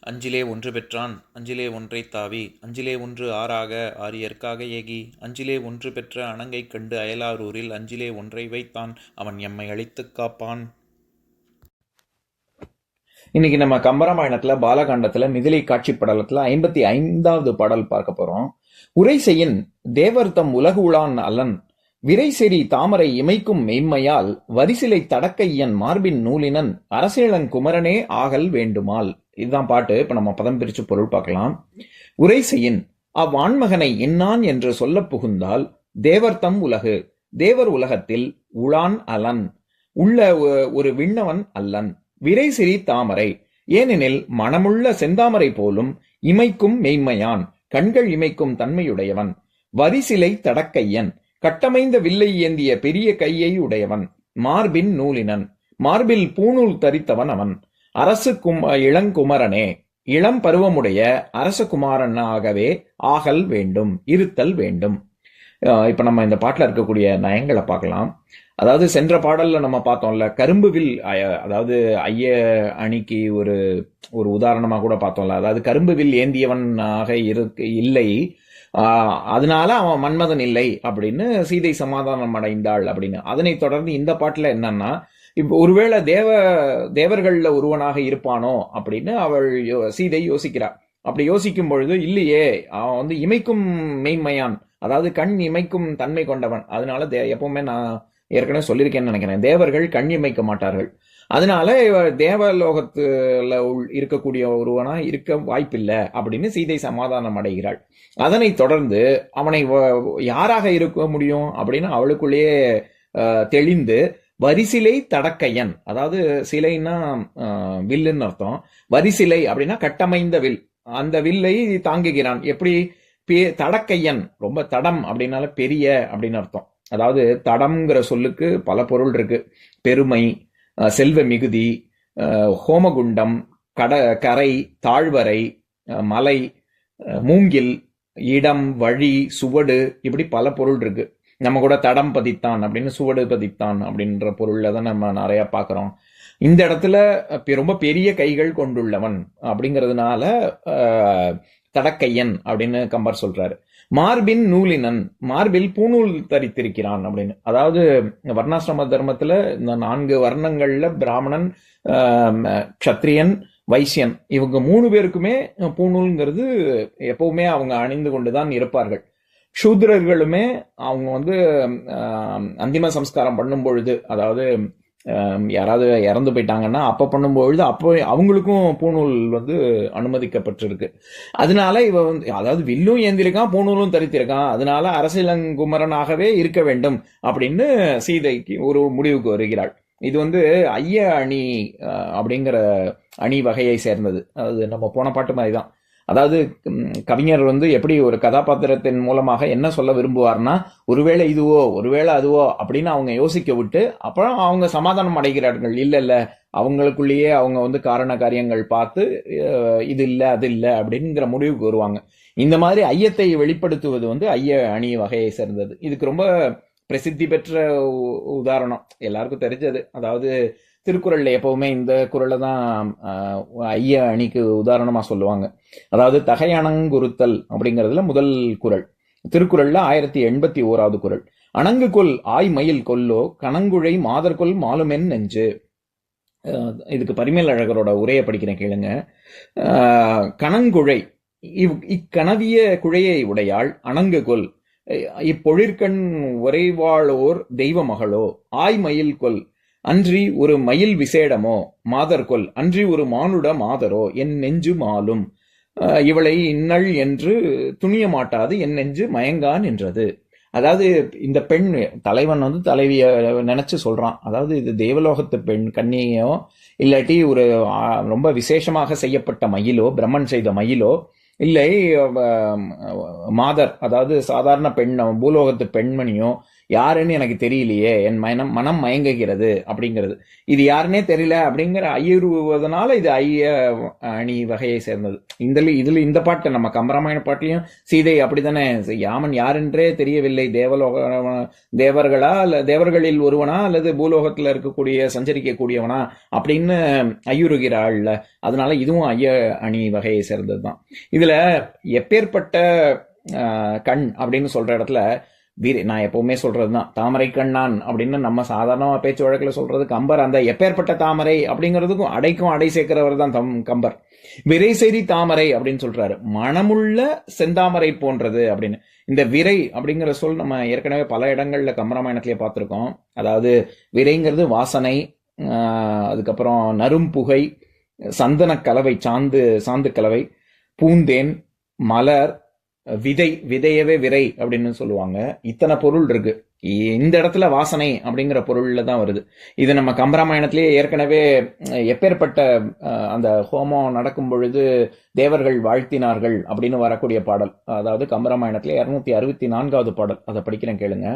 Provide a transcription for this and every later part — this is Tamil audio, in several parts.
அஞ்சிலே ஒன்று பெற்றான் அஞ்சிலே ஒன்றை தாவி அஞ்சிலே ஒன்று ஆறாக ஆரியற்காக ஏகி அஞ்சிலே ஒன்று பெற்ற அணங்கை கண்டு அயலாரூரில் அஞ்சிலே ஒன்றை வைத்தான் அவன் எம்மை அழித்துக் காப்பான். இன்னைக்கு நம்ம கம்பராமாயணத்துல பாலகாண்டத்துல மிதிலை காட்சி படலத்துல ஐம்பத்தி ஐந்தாவது பாடல் பார்க்க போறோம். உரை செய்யின் தேவர்த்தம் உலகு உளான் அல்லன் விரைசெறி தாமரை இமைக்கும் மெய்மையால் வரிசிலை தடக்கையன் மார்பின் நூலினன் அரசேலன் குமரனே ஆகல் வேண்டுமால். இதுதான் பாட்டு. இப்ப நம்ம பதம் பிரிச்சு பொருள் பார்க்கலாம். உரைசையின் அவ்வான்மகனை அவ்வாண்மகனை இன்னான் என்று சொல்ல புகுந்தால் தேவர்த்தம் உலகு. தேவர் உலகத்தில் உளான் அலன். உள்ள ஒரு விண்ணவன் அல்லன். விரைசிறி தாமரை ஏனெனில் மனமுள்ள செந்தாமரை போலும் இமைக்கும் மெய்மையான். கண்கள் இமைக்கும் தன்மையுடையவன். வரிசிலை தடக்கையன் கட்டமைந்த வில்லை ஏந்திய பெரிய கையை உடையவன் மார்பின் நூலினன் மார்பில் பூணூல் தரித்தவன் அவன். அரசு கும் இளங்குமரனே இளம் பருவமுடைய அரசகுமாரனாகவே ஆகல் வேண்டும் இருத்தல் வேண்டும். இப்போ இப்ப நம்ம இந்த பாட்டில் இருக்கக்கூடிய நயங்களை பார்க்கலாம். அதாவது சென்ற பாடல்ல நம்ம பார்த்தோம்ல கரும்பு வில் அதாவது ஐய அணிக்கு ஒரு ஒரு உதாரணமாக கூட பார்த்தோம்ல. அதாவது கரும்பு வில் ஏந்தியவனாக இருக்கு இல்லை அதனால அவன் மன்மதன் இல்லை அப்படின்னு சீதை சமாதானம் அடைந்தாள் அப்படின்னு. அதனை தொடர்ந்து இந்த பாட்டில் என்னன்னா இப்போ ஒருவேளை தேவ தேவர்களில் ஒருவனாக இருப்பானோ அப்படின்னு அவள் யோ- சீதை யோசிக்கிறாள் அப்படி யோசிக்கும் பொழுது இல்லையே அவன் வந்து இமைக்கும் மெய்மையான். அதாவது கண் இமைக்கும் தன்மை கொண்டவன். அதனால தே- எப்பவுமே நான் ஏற்கனவே சொல்லியிருக்கேன்னு நினைக்கிறேன். தேவர்கள் கண் இமைக்க மாட்டார்கள். அதனால இவர் தேவலோகத்துல உள்- இருக்கக்கூடிய ஒருவனா இருக்க வாய்ப்பில்லை அப்படின்னு சீதை சமாதானம் அடைகிறாள். அதனை தொடர்ந்து அவனை வ- யாராக இருக்க முடியும் அப்படின்னு அவளுக்குள்ளேயே தெளிந்து வரிசிலை தடக்கையன் அதாவது சிலைன்னா வில்லுன்னு அர்த்தம். வரிசிலை அப்படின்னா கட்டமைந்த வில். அந்த வில்லை தாங்குகிறான். எப்படி? பே- தடக்கையன் ரொம்ப தடம் அப்படின்னால பெரிய அப்படின்னு அர்த்தம். அதாவது தடம்ங்கிற சொல்லுக்கு பல பொருள் இருக்கு. பெருமை செல்வ மிகுதி ஹோமகுண்டம் கட கரை தாழ்வரை மலை மூங்கில் இடம் வழி சுவடு இப்படி பல பொருள் இருக்கு. நம்ம கூட தடம் பதித்தான் அப்படின்னு சுவடு பதித்தான் அப்படின்ற பொருள்ல தான் நம்ம நிறைய பார்க்குறோம். இந்த இடத்துல ரொம்ப பெரிய கைகள் கொண்டுள்ளவன் அப்படிங்கிறதுனால தடக்கையன் அப்படின்னு கம்பர் சொல்றாரு. மார்பின் நூலினன் மார்பில் பூநூல் தரித்திருக்கிறான் அப்படின்னு. அதாவது வர்ணாசிரம தர்மத்துல இந்த நான்கு வர்ணங்கள்ல பிராமணன் க்ஷத்ரியன் வைசியன். இவங்க மூணு பேருக்குமே பூநூல்ங்கிறது எப்பவுமே அவங்க அணிந்து கொண்டுதான் இருப்பார்கள். சூத்ரர்களுமே அவங்க வந்து அந்திம சம்ஸ்காரம் பண்ணும் பொழுது அதாவது யாராவது இறந்து போயிட்டாங்கன்னா அப்போ பண்ணும்பொழுது அப்போ அவங்களுக்கும் பூநூல் வந்து அனுமதிக்கப்பட்டிருக்கு. அதனால இவ வந்து அதாவது வில்லும் ஏந்திருக்கான் பூநூலும் தரித்திருக்கான். அதனால அரசியலங்குமரனாகவே இருக்க வேண்டும் அப்படின்னு சீதைக்கு ஒரு முடிவுக்கு வருகிறாள். இது வந்து ஐய அணி அப்படிங்கிற அணி வகையை சேர்ந்தது. அது நம்ம போன பாட்டு மாதிரி தான் அதாவது கவிஞர் வந்து எப்படி ஒரு கதாபாத்திரத்தின் மூலமாக என்ன சொல்ல விரும்புவார்னா ஒருவேளை இதுவோ ஒருவேளை அதுவோ அப்படின்னு அவங்க யோசிக்க விட்டு அப்புறம் அவங்க சமாதானம் அடைகிறார்கள். இல்லை இல்லை அவங்களுக்குள்ளேயே அவங்க வந்து காரண காரியங்கள் பார்த்து இது இல்லை அது இல்லை அப்படிங்கிற முடிவுக்கு வருவாங்க. இந்த மாதிரி ஐயத்தை வெளிப்படுத்துவது வந்து ஐய அணி வகையை சேர்ந்தது. இதுக்கு ரொம்ப பிரசித்தி பெற்ற உ- உதாரணம். எல்லாருக்கும் தெரிஞ்சது. அதாவது திருக்குறள்ல எப்பவுமே இந்த குறளை தான் ஐயா ஐய அணிக்கு உதாரணமா சொல்லுவாங்க. அதாவது தகையணங்குறுத்தல் அப்படிங்கிறதுல முதல் குறள். திருக்குறள்ல ஆயிரத்தி எண்பத்தி ஓராவது குறள். அணங்கு கொல் ஆய் மயில் கொல்லோ கணங்குழை மாதர்கொல் மாலுமென் நெஞ்சு. இதுக்கு பரிமேல் அழகரோட உரையை படிக்கிறேன் கேளுங்க. கணங்குழை இவ் இக்கணவிய குழையை உடையாள் அணங்கு கொல் இப்பொழிற்கண் உறைவாளோர் தெய்வ மகளோ ஆய்மயில் கொல் அன்றி ஒரு மயில் விசேடமோ? மாதர்கொல் அன்றி ஒரு மானுட மாதரோ? என் நெஞ்சு மாலும். இவளை இன்னள் என்று துணிய மாட்டாது என் நெஞ்சு மயங்கா நின்றது அதாவது இந்த பெண் தலைவன் வந்து தலைவிய நினைச்சு சொல்றான். அதாவது இது தேவலோகத்து பெண் கன்னியோ இல்லாட்டி ஒரு ரொம்ப விசேஷமாக செய்யப்பட்ட மயிலோ பிரம்மன் செய்த மயிலோ இல்லை மாதர் அதாவது சாதாரண பெண் பூலோகத்து பெண்மணியோ யாருன்னு எனக்கு தெரியலையே. என் மனம் மனம் மயங்குகிறது அப்படிங்கிறது. இது யாருன்னே தெரியல அப்படிங்கிற ஐயுறுவதனால இது ஐய அணி வகையை சேர்ந்தது. இந்த இதுல இந்த பாட்டு நம்ம கம்பராமாயண பாட்டிலையும் சீதை அப்படித்தானே யாமன் யாரென்றே தெரியவில்லை. தேவலோக தேவர்களா அல்ல தேவர்களில் ஒருவனா அல்லது பூலோகத்தில் இருக்கக்கூடிய சஞ்சரிக்கக்கூடியவனா அப்படின்னு ஐயுறுகிறாள்ல. அதனால இதுவும் ஐய அணி வகையை சேர்ந்ததுதான். இதுல எப்பேற்பட்ட ஆஹ், கண் அப்படின்னு சொல்ற இடத்துல வீர நான் எப்பவுமே சொல்றதுதான். தாமரை கண்ணான் அப்படின்னு நம்ம சாதாரணமாக பேச்சு வழக்கில் சொல்றது கம்பர். அந்த எப்பேற்பட்ட தாமரை அப்படிங்கிறதுக்கும் அடைக்கும் அடை சேர்க்கிறவர் தான் தம் கம்பர். விரைசெறி தாமரை அப்படின்னு சொல்றாரு. மனமுள்ள செந்தாமரை போன்றது அப்படின்னு. இந்த விரை அப்படிங்கிற சொல் நம்ம ஏற்கனவே பல இடங்கள்ல கம்பராமாயணத்திலே பார்த்துருக்கோம். அதாவது விரைங்கிறது வாசனை அதுக்கப்புறம் நரும் புகை சந்தன கலவை சாந்து சாந்து கலவை பூந்தேன் மலர் விதை விதையவே விரை அப்படின்னு சொல்லுவாங்க. இத்தனை பொருள் இருக்கு. இந்த இடத்துல வாசனை அப்படிங்கிற பொருள்ல தான் வருது. இது நம்ம கம்பராமாயணத்திலேயே ஏற்கனவே எப்பேற்பட்ட அந்த ஹோமம் நடக்கும் பொழுது தேவர்கள் வாழ்த்தினார்கள் அப்படின்னு வரக்கூடிய பாடல். அதாவது கம்பராமாயணத்திலே இருநூத்தி அறுபத்தி நான்காவது பாடல். அதை படிக்கிறேன் கேளுங்க.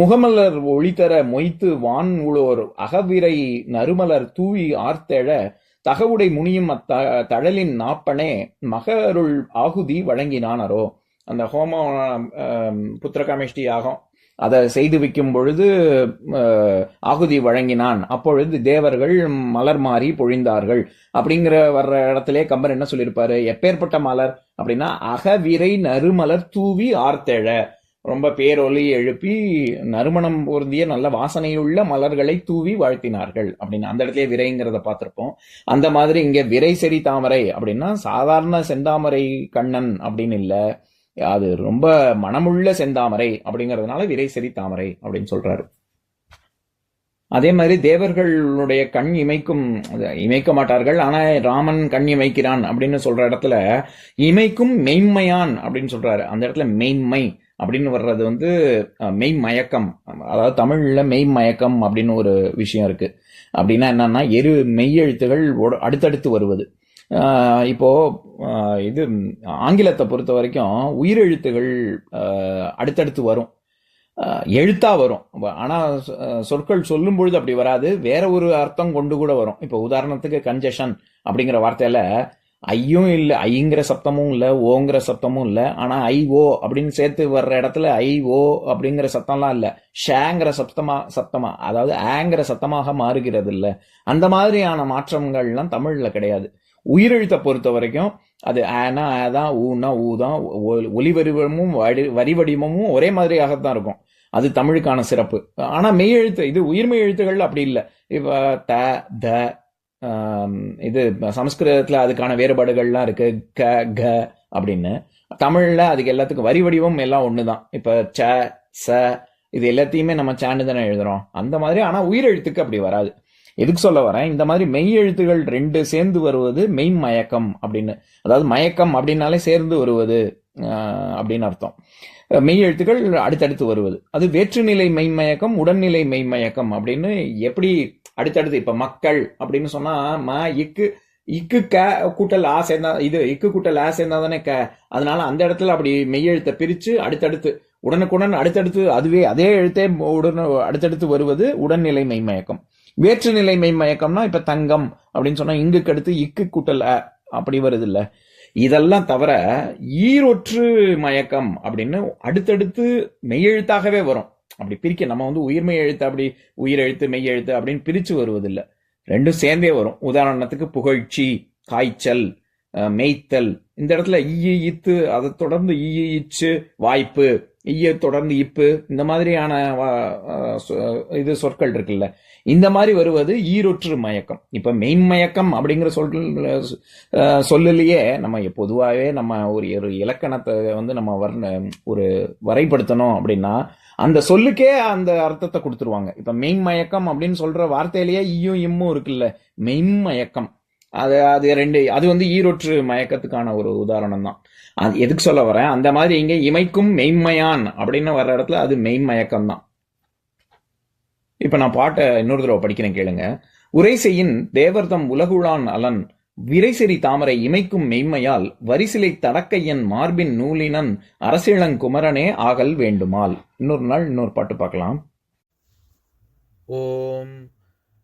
முகமலர் ஒளிதர மொய்த்து வான் உளோர் அகவிரை நறுமலர் தூவி ஆர்த்தெழ தகவுடை முனியும் அத்த தழலின் நாப்பனே மகருள் ஆகுதி வழங்கினானரோ. அந்த ஹோமம் ஆம், புத்திரகாமேஷ்டி யாகம் அதை செய்து வைக்கும் பொழுது ஆகுதி வழங்கினான். அப்பொழுது தேவர்கள் மலர் மாறி பொழிந்தார்கள். அப்படிங்கிற வர்ற இடத்துல கம்பர் என்ன சொல்லியிருப்பாரு? எப்பேற்பட்ட மலர்? அப்படின்னா அகவிரை நறுமலர் தூவி ஆர்த்தெழ. ரொம்ப பேரொலி எழுப்பி நறுமணம் பொருந்திய நல்ல வாசனையுள்ள மலர்களை தூவி வாழ்த்தினார்கள். அப்படின்னு அந்த இடத்துல விரைங்கிறத பார்த்துருப்போம். அந்த மாதிரி இங்கே விரை செறி தாமரை அப்படின்னா சாதாரண செந்தாமரை கண்ணன் அப்படின்னு இல்லை. அது ரொம்ப மனமுள்ள செந்தாமரை அப்படிங்கிறதுனால விரை செறி தாமரை அப்படின்னு சொல்றாரு. அதே மாதிரி தேவர்களுடைய கண் இமைக்கும் இமைக்க மாட்டார்கள் ஆனா ராமன் கண் இமைக்கிறான் அப்படின்னு சொல்ற இடத்துல இமைக்கும் மெய்மையான் அப்படின்னு சொல்றாரு. அந்த இடத்துல மெய்மை அப்படின்னு வர்றது வந்து மெய்மயக்கம். அதாவது தமிழ்ல மெய்மயக்கம் அப்படின்னு ஒரு விஷயம் இருக்கு. அப்படின்னா என்னன்னா எரு மெய்யெழுத்துகள் அடுத்தடுத்து வருவது. இப்போது இது ஆங்கிலத்தை பொறுத்த வரைக்கும் உயிரெழுத்துகள் அடுத்தடுத்து வரும். எழுத்தாக வரும். ஆனால் சொற்கள் சொல்லும் பொழுது அப்படி வராது. வேற ஒரு அர்த்தம் கொண்டு கூட வரும். இப்போ உதாரணத்துக்கு கன்ஜெஷன் அப்படிங்கிற வார்த்தையில் ஐயும் இல்லை ஐங்கிற சப்தமும் இல்லை ஓங்கிற சப்தமும் இல்லை. ஆனால் ஐ ஓ அப்படின்னு சேர்த்து வர்ற இடத்துல ஐ ஓ அப்படிங்கிற சத்தம்லாம் இல்லை. ஷேங்கிற சப்தமா சத்தமாக அதாவது ஆங்கிற சத்தமாக மாறுகிறது இல்லை அந்த மாதிரியான மாற்றங்கள்லாம் தமிழில் கிடையாது. உயிரெழுத்தை பொறுத்த வரைக்கும் அது ஆனா ஆ தான் ஊனா ஊ தான் ஒ- ஒலி வடிவமும் வடி- வரி வடிவமும் ஒரே மாதிரியாகத்தான் இருக்கும். அது தமிழுக்கான சிறப்பு. ஆனால் மெய் எழுத்து இது உயிர்மெய் எழுத்துகள் அப்படி இல்லை. இப்போ த த இது சமஸ்கிருதத்தில் அதுக்கான வேறுபாடுகள்லாம் இருக்கு. க க அப்படின்னு. தமிழில் அதுக்கு எல்லாத்துக்கும் வரி வடிவம் எல்லாம் ஒன்று தான் இப்போ ச ச இது எல்லாத்தையுமே நம்ம சாண்டு தானே எழுதுறோம். அந்த மாதிரி ஆனால் உயிரெழுத்துக்கு அப்படி வராது. எதுக்கு சொல்ல வரேன்? இந்த மாதிரி மெய் எழுத்துகள் ரெண்டு சேர்ந்து வருவது மெய் மயக்கம் அப்படின்னு. அதாவது மயக்கம் அப்படின்னாலே சேர்ந்து வருவது அப்படின்னு அர்த்தம். மெய் எழுத்துக்கள் அடுத்தடுத்து வருவது. அது வேற்றுநிலை மெய்மயக்கம் உடல்நிலை மெய்மயக்கம் அப்படின்னு எப்படி அடுத்தடுத்து இப்ப மக்கள் அப்படின்னு சொன்னா ம இக்கு இக்கு க கூட்டல் ஆ சேர்ந்தா இது இக்கு கூட்டல் ஆ சேர்ந்தா தானே க. அதனால அந்த இடத்துல அப்படி மெய்யெழுத்தை பிரிச்சு அடுத்தடுத்து உடனுக்குடன் அடுத்தடுத்து அதுவே அதே எழுத்தே உடனே அடுத்தடுத்து வருவது உடல்நிலை மெய்மயக்கம் வேற்றுநிலை மயக்கம்னா இப்ப தங்கம் அப்படின்னு சொன்னா இங்குக்கு அடுத்து இக்கு கூட்டல் அப்படி வருது இல்ல இதெல்லாம் தவிர ஈரொற்று மயக்கம் அப்படின்னு அடுத்தடுத்து மெய்யெழுத்தாகவே வரும். அப்படி பிரிக்க நம்ம வந்து உயிர்மெய் எழுத்து அப்படி உயிரெழுத்து மெய்யெழுத்து அப்படின்னு பிரிச்சு வருவதில்லை. ரெண்டும் சேர்ந்தே வரும். உதாரணத்துக்கு புகழ்ச்சி காய்ச்சல் மேய்த்தல். இந்த இடத்துல ஈ ஈத்து அதை தொடர்ந்து ஈ இச்சு வாய்ப்பு ஈய தொடர்ந்து இப்பு இந்த மாதிரியான வா- சொ- இது சொற்கள் இருக்குல்ல. இந்த மாதிரி வருவது ஈரொற்று மயக்கம். இப்ப மெய்மயக்கம் அப்படிங்கிற சொல் சொல்லலையே நம்ம பொதுவாகவே நம்ம ஒரு ஒரு இலக்கணத்தை வந்து நம்ம வர்ண ஒரு வரைபடுத்தணும் அப்படின்னா அந்த சொல்லுக்கே அந்த அர்த்தத்தை கொடுத்துருவாங்க. இப்ப மெய்மயக்கம் அப்படின்னு சொல்ற வார்த்தையிலேயே ஈயும் இம்மும் இருக்குல்ல. மெய்மயக்கம் அது அது ரெண்டு அது வந்து ஈரொற்று மயக்கத்துக்கான ஒரு உதாரணம் தான் அது எதுக்கு சொல்ல வரேன்? அந்த மாதிரி இங்க இமைக்கும் மெய்மையான் அப்படின்னு வர்ற இடத்துல அது மெய்மயக்கம் தான் இப்ப நான் பாட்டை இன்னொரு தடவை படிக்கிறேன் கேளுங்க. உரைசையின் தேவர்தம் உலகுழான் அலன் விரைசெறி தாமரை இமைக்கும் மெய்மையால் வரிசிலை தடக்கையன் மார்பின் நூலினன் அரசிளங்குமரனே ஆகல் வேண்டுமால். இன்னொரு நாள் இன்னொரு பாட்டு பார்க்கலாம். ஓம்